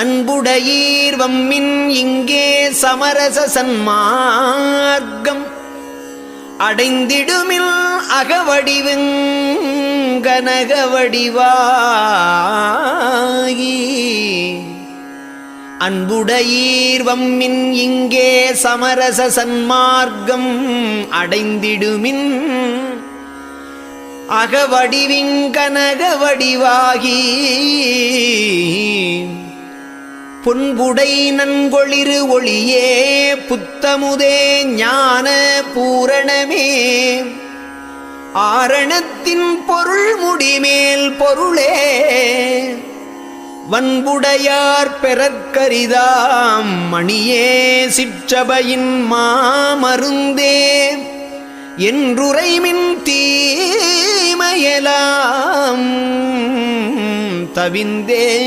அன்புடையீர்வம்மின் இங்கே சமரச சன்மார்க்கம். அடைந்திடுமில் அகவடிவுங்கனகவடிவாகி அன்புடையீர் வம்மின் இங்கே சமரச சன்மார்க்கம் அடைந்திடுமின் அகவடிவிங்கனகவடிவாகி பொன்புடை நன்கொளிரு ஒளியே புத்தமுதே ஞான பூரணமே. ஆரணத்தின் பொருள் முடிமேல் பொருளே வன்புடையார் பெறற்கரிதாம் மணியே சிற்றபையின் மாமருந்தே. என்றுரைமின் தீமையலாம் தவிந்தே.